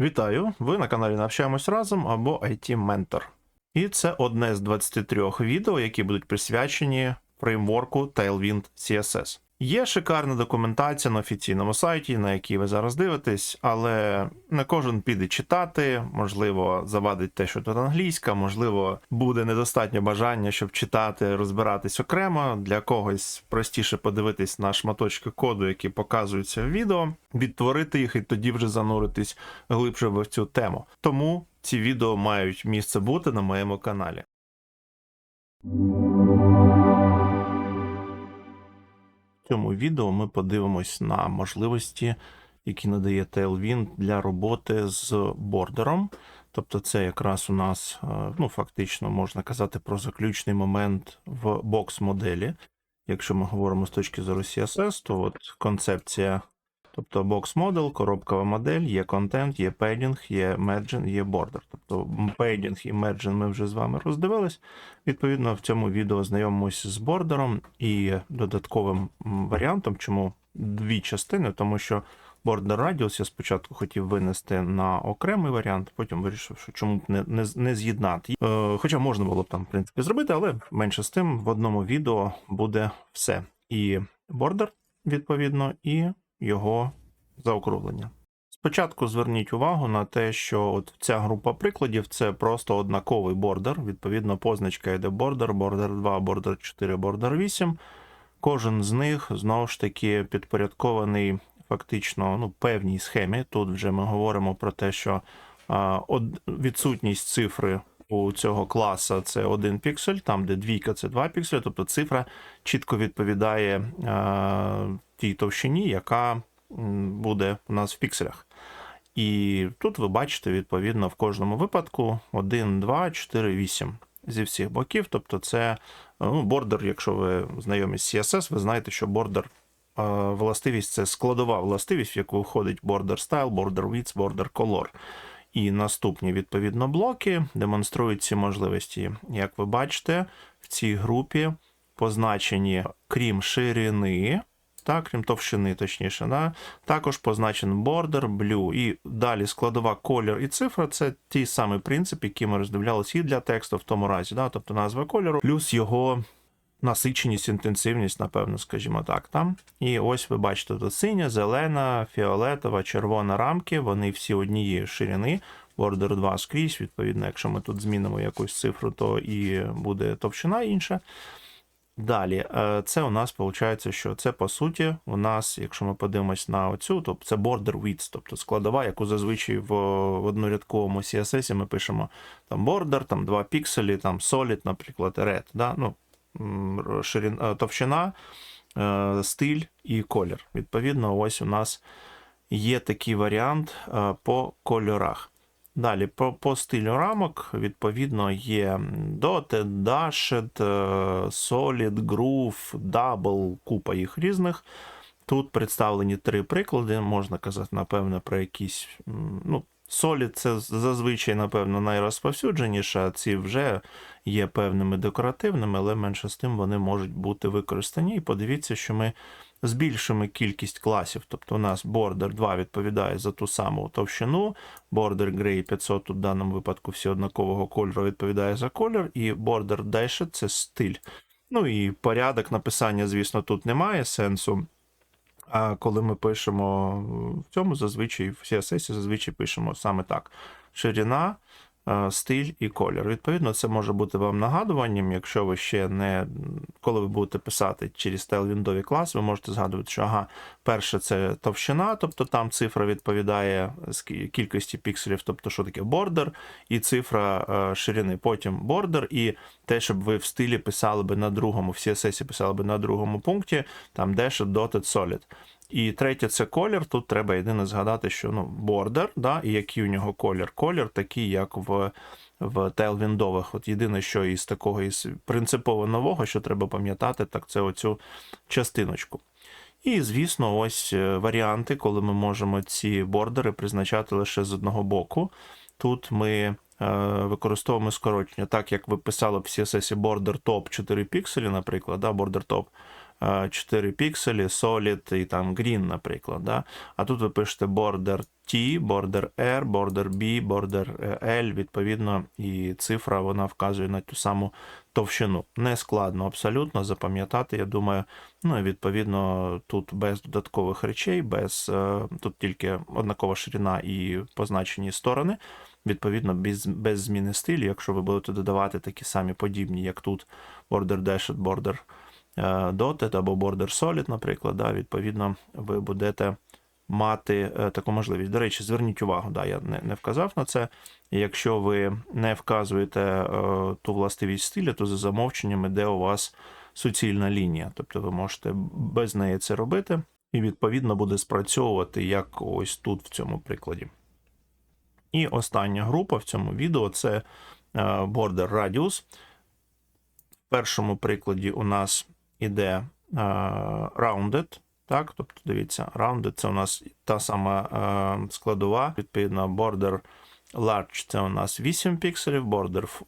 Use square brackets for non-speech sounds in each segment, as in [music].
Вітаю! Ви на каналі Навчаємось разом або IT Ментор. І це одне з 23 відео, які будуть присвячені фреймворку Tailwind CSS. Є шикарна документація на офіційному сайті, на якій ви зараз дивитесь, але не кожен піде читати, можливо, завадить те, що тут англійська, можливо, буде недостатньо бажання, щоб читати, розбиратись окремо. Для когось простіше подивитись на шматочки коду, які показуються в відео, відтворити їх і тоді вже зануритись глибше в цю тему. Тому ці відео мають місце бути на моєму каналі. В цьому відео ми подивимось на можливості, які надає Tailwind для роботи з бордером. Тобто, це якраз у нас, е, ну, фактично, можна казати про заключний момент в бокс-моделі. Якщо ми говоримо з точки зору CSS, то от концепція, тобто бокс-модел, коробкова модель, є контент, є пейдінг, є мерджин, є бордер. Тобто пейдінг і мерджин ми вже з вами роздивились. Відповідно, в цьому відео знайомимося з бордером і додатковим варіантом, чому дві частини, тому що бордер радіус я спочатку хотів винести на окремий варіант, потім вирішив, що чому б не, не, не з'єднати. Е, хоча можна було б там, в принципі, зробити, але менше з тим, в одному відео буде все. І бордер, відповідно, і його заокруглення. Спочатку зверніть увагу на те, що от ця група прикладів це просто однаковий бордер. Відповідно, позначка йде бордер, бордер 2, бордер 4, бордер 8. Кожен з них знову ж таки підпорядкований фактично ну, певній схемі. Тут вже ми говоримо про те, що а, од- відсутність цифри у цього класа це один піксель, там де двійка це два пікселі, тобто цифра чітко відповідає а, тій товщині, яка буде у нас в пікселях. І тут ви бачите, відповідно, в кожному випадку 1, 2, 4, 8 зі всіх боків. Тобто, це ну, бордер, якщо ви знайомі з CSS, ви знаєте, що бордер е, властивість це складова властивість, в яку входить border style, border width, border color. І наступні відповідно блоки демонструють ці можливості. Як ви бачите, в цій групі позначені крім ширини, так, крім товщини, точніше, да, також позначений border, blue, і далі складова колір і цифра це ті самі принципи, які ми роздивлялися і для тексту в тому разі, да, тобто назва кольору, плюс його насиченість, інтенсивність, напевно, скажімо так. Там. І ось ви бачите тут синя, зелена, фіолетова, червона рамки, вони всі однієї ширини. Border 2 скрізь, відповідно, якщо ми тут змінимо якусь цифру, то і буде товщина інша. Далі, е, це у нас виходить, що це по суті у нас, якщо ми подивимось на оцю, то це border width, тобто складова, яку зазвичай в, в однорядковому CSS ми пишемо там border, там 2 пікселі, там solid, наприклад, red, да? ну, м, ширин, е, товщина, е, стиль і колір. Відповідно, ось у нас є такий варіант е, по кольорах. Далі по, по стилю рамок, відповідно, є Dotted, Dashed, Solid, Groove, Double, купа їх різних. Тут представлені три приклади, можна казати, напевно, про якісь. Ну, Solid це зазвичай, напевно, найрозповсюдженіше, а ці вже є певними декоративними, але менше з тим вони можуть бути використані. І подивіться, що ми збільшимо кількість класів. Тобто у нас Border 2 відповідає за ту саму товщину, Border Gray 500 тут в даному випадку всі однакового кольору відповідає за колір, і Border Dashed це стиль. Ну і порядок написання, звісно, тут немає сенсу. А коли ми пишемо в цьому, зазвичай в CSS зазвичай пишемо саме так: ширина, стиль і колір. Відповідно, це може бути вам нагадуванням, якщо ви ще не коли ви будете писати через Tailwind клас, ви можете згадувати, що ага, перше це товщина, тобто там цифра відповідає кількості пікселів, тобто що таке бордер, і цифра е, ширини. Потім бордер, і те, щоб ви в стилі писали би на другому, в CSS писали би на другому пункті, там Dashed, Dotted, Solid. І третє це колір. Тут треба єдине згадати, що ну, бордер, да, і який у нього колір. Колір такий, як в, в Tailwindових. От єдине, що із такого із принципово нового, що треба пам'ятати, так це оцю частиночку. І, звісно, ось е, варіанти, коли ми можемо ці бордери призначати лише з одного боку. Тут ми е, використовуємо скорочення, так як ви писали в CSS border top 4 пікселі, наприклад, да, border top 4 пікселі, solid і там green, наприклад. Да? А тут ви пишете border T, border R, border B, border L, відповідно, і цифра вона вказує на ту саму товщину. Не складно абсолютно запам'ятати, я думаю. Ну і відповідно тут без додаткових речей, без е, тут тільки однакова ширина і позначені сторони. Відповідно, без, без зміни стилю, якщо ви будете додавати такі самі подібні, як тут border dashed, border е, dotted або border solid, наприклад, да, відповідно, ви будете мати е, таку можливість. До речі, зверніть увагу, да, я не, не вказав на це. Якщо ви не вказуєте е, ту властивість стиля, то за замовченням іде у вас суцільна лінія. Тобто ви можете без неї це робити, і відповідно буде спрацьовувати як ось тут в цьому прикладі. І остання група в цьому відео це е, border radius. В першому прикладі у нас іде е, rounded. Так, тобто, дивіться, rounded це у нас та сама е, складова. Відповідно, border large це у нас 8 пікселів, border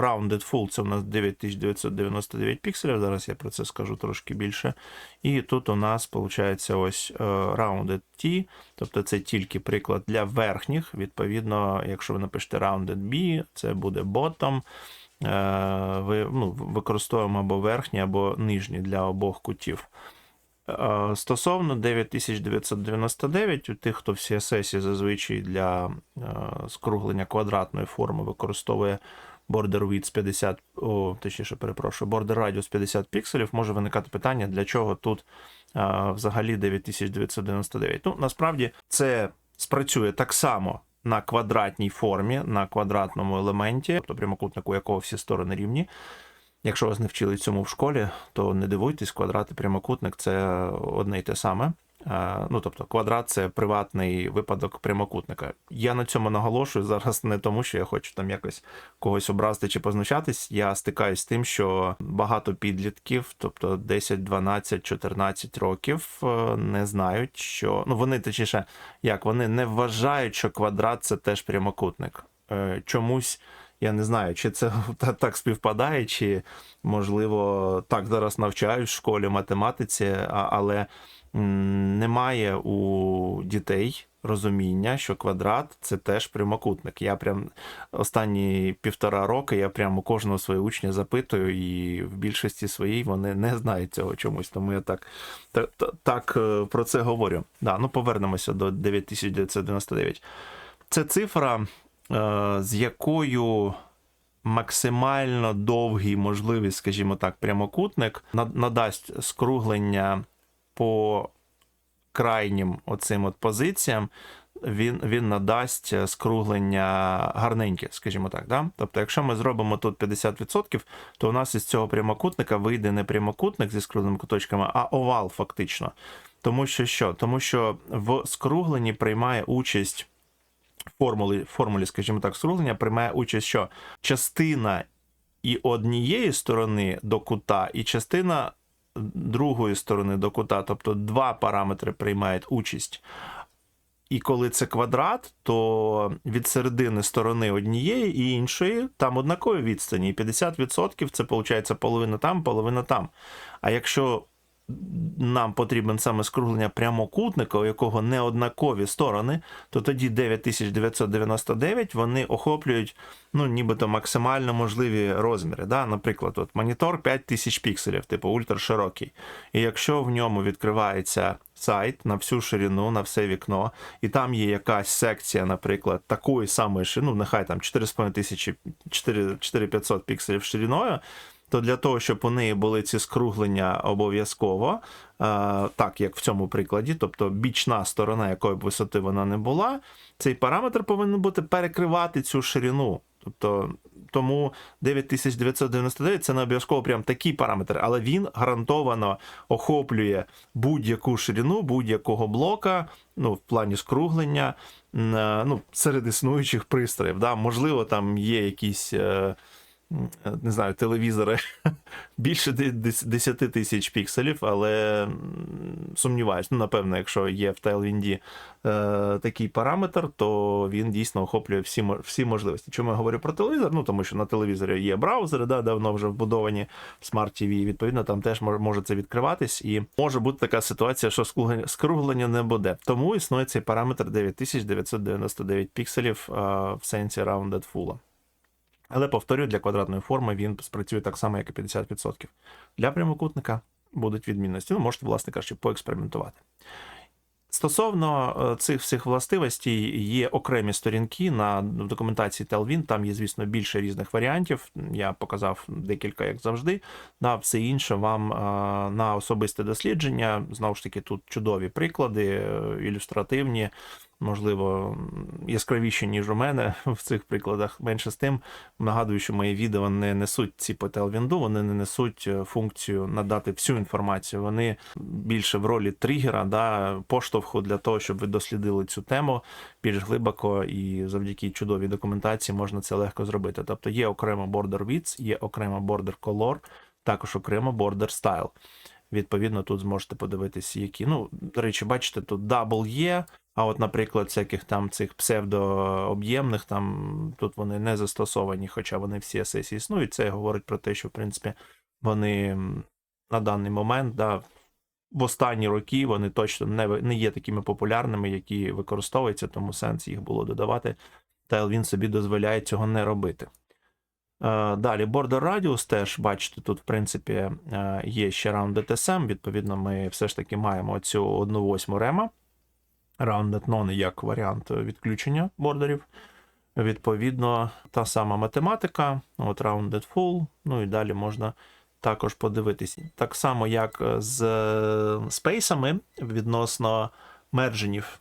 rounded full це у нас 9999 пікселів. Зараз я про це скажу трошки більше. І тут у нас виходить ось е, rounded T, тобто це тільки приклад для верхніх. Відповідно, якщо ви напишете rounded B, це буде bottom. Е, ви ну, використовуємо або верхні, або нижні для обох кутів. Е, Стосовно 9999, у тих, хто в CSS зазвичай для е, скруглення квадратної форми використовує border width 50, о, точніше, перепрошую, border radius 50 пікселів, може виникати питання, для чого тут взагалі 9999. Ну, насправді це спрацює так само на квадратній формі, на квадратному елементі, тобто прямокутнику, якого всі сторони рівні. Якщо вас не вчили цьому в школі, то не дивуйтесь, квадрат і прямокутник це одне й те саме. Ну, тобто, квадрат це приватний випадок прямокутника. Я на цьому наголошую зараз не тому, що я хочу там якось когось образити чи позначатись. Я стикаюсь з тим, що багато підлітків, тобто 10, 12, 14 років, е, не знають, що ну вони точніше, як вони не вважають, що квадрат це теж прямокутник. Е, Чомусь. Я не знаю, чи це [laughs] так співпадає, чи можливо так зараз навчають в школі математиці, але немає у дітей розуміння, що квадрат це теж прямокутник. Я прям останні півтора роки я прям у кожного свого учня запитую, і в більшості своїй вони не знають цього чомусь. Тому я так, так, так е, про це говорю. Да, ну повернемося до 9999. Це цифра, з якою максимально довгий можливий, скажімо так, прямокутник надасть скруглення по крайнім оцим от позиціям. Він, він надасть е, скруглення гарненьке, скажімо так. Да? Тобто, якщо ми зробимо тут 50%, то у нас із цього прямокутника вийде не прямокутник зі скругленими куточками, а овал фактично. Тому що що? Тому що в скругленні приймає участь формулі, формулі, скажімо так, скруглення приймає участь, що частина і однієї сторони до кута, і частина другої сторони до кута, тобто два параметри приймають участь. І коли це квадрат, то від середини сторони однієї і іншої там однакові відстані. І 50% це виходить половина там, половина там. А якщо нам потрібен саме скруглення прямокутника, у якого не однакові сторони, то тоді 9999 вони охоплюють ну, нібито максимально можливі розміри. Да? Наприклад, от монітор 5000 пікселів, типу ультраширокий. І якщо в ньому відкривається сайт на всю ширину, на все вікно, і там є якась секція, наприклад, такої самої ширини, ну, нехай там 4500 4500 пікселів шириною, то для того, щоб у неї були ці скруглення обов'язково, е, так як в цьому прикладі, тобто бічна сторона, якої б висоти вона не була, цей параметр повинен бути перекривати цю ширину. Тобто, тому 9999 це не обов'язково прям такий параметр, але він гарантовано охоплює будь-яку ширину будь-якого блока, ну, в плані скруглення е, ну, серед існуючих пристроїв. Да? Можливо, там є якісь. Е, не знаю, телевізори [laughs] більше де- 10 тисяч пікселів, але сумніваюсь. Ну, напевно, якщо є в Tailwind е, такий параметр, то він дійсно охоплює всі, всі можливості. Чому я говорю про телевізор? Ну, тому що на телевізорі є браузери, да, давно вже вбудовані Smart TV, відповідно, там теж може це відкриватись, і може бути така ситуація, що скруглення не буде. Тому існує цей параметр 9999 пікселів е, в сенсі Rounded Full. Але повторюю, для квадратної форми він спрацює так само, як і 50%. Для прямокутника будуть відмінності. Ну, можете, власне кажучи, поекспериментувати. Стосовно е, цих всіх властивостей, є окремі сторінки на в документації Tailwind, там є, звісно, більше різних варіантів. Я показав декілька, як завжди. На все інше вам е, на особисте дослідження. Знову ж таки, тут чудові приклади, е, ілюстративні, можливо, яскравіші, ніж у мене [laughs] в цих прикладах. Менше з тим, нагадую, що мої відео не несуть ці по Tailwind, вони не несуть е, функцію надати всю інформацію. Вони більше в ролі тригера, да, поштовху для того, щоб ви дослідили цю тему більш глибоко, і завдяки чудовій документації можна це легко зробити. Тобто є окремо border width, є окремо border color, також окремо border style. Відповідно, тут зможете подивитися, які. Ну, до речі, бачите, тут double є, а от, наприклад, всяких там цих псевдооб'ємних, там тут вони не застосовані, хоча вони всі CSS існують. Це говорить про те, що в принципі вони на даний момент, да, в останні роки вони точно не, не є такими популярними, які використовуються, тому сенс їх було додавати. Та він собі дозволяє цього не робити. Е, Далі, Border Radius теж, бачите, тут, в принципі, е, є ще Rounded SM. Відповідно, ми все ж таки маємо цю 1.8 рема. Rounded None як варіант відключення бордерів. Відповідно, та сама математика, от Rounded Full, ну і далі можна також подивитись. Так само, як з спейсами відносно мерженів.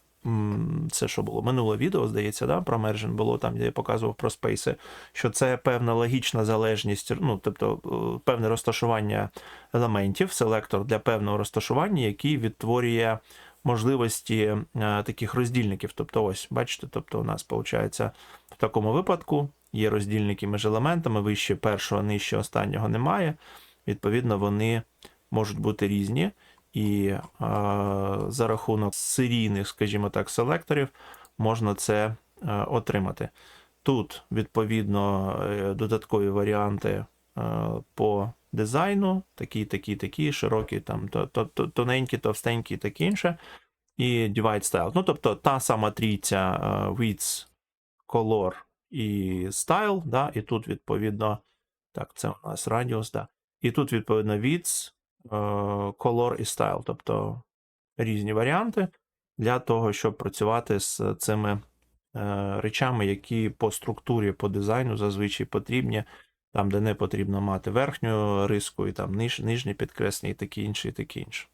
Це що було? Минуле відео, здається, да? про мержен було там, де я показував про спейси, що це певна логічна залежність, ну, тобто е, певне розташування елементів, селектор для певного розташування, який відтворює можливості е, таких роздільників. Тобто, ось, бачите, тобто у нас виходить в такому випадку є роздільники між елементами, вище першого, нижче останнього немає. Відповідно, вони можуть бути різні. І за рахунок серійних, скажімо так, селекторів можна це е, отримати. Тут, відповідно, е, додаткові варіанти е, по дизайну, такі, такі, такі, широкі, там, то, то, то, тоненькі, товстенькі і таке інше. І divide style. Ну, тобто та сама трійця е, width, color і style, да, і тут, відповідно, так, це у нас радіус, да. І тут, відповідно, width, color і style, тобто різні варіанти для того, щоб працювати з цими е, речами, які по структурі, по дизайну зазвичай потрібні, там, де не потрібно мати верхню риску, і там ниж, нижнє підкреслення, і таке інше, і таке інше.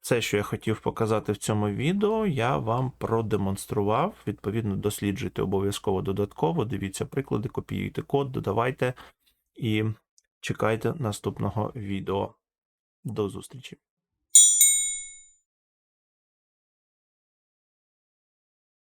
Це, що я хотів показати в цьому відео, я вам продемонстрував. Відповідно, досліджуйте обов'язково додатково, дивіться приклади, копіюйте код, додавайте і чекайте наступного відео. До зустрічі!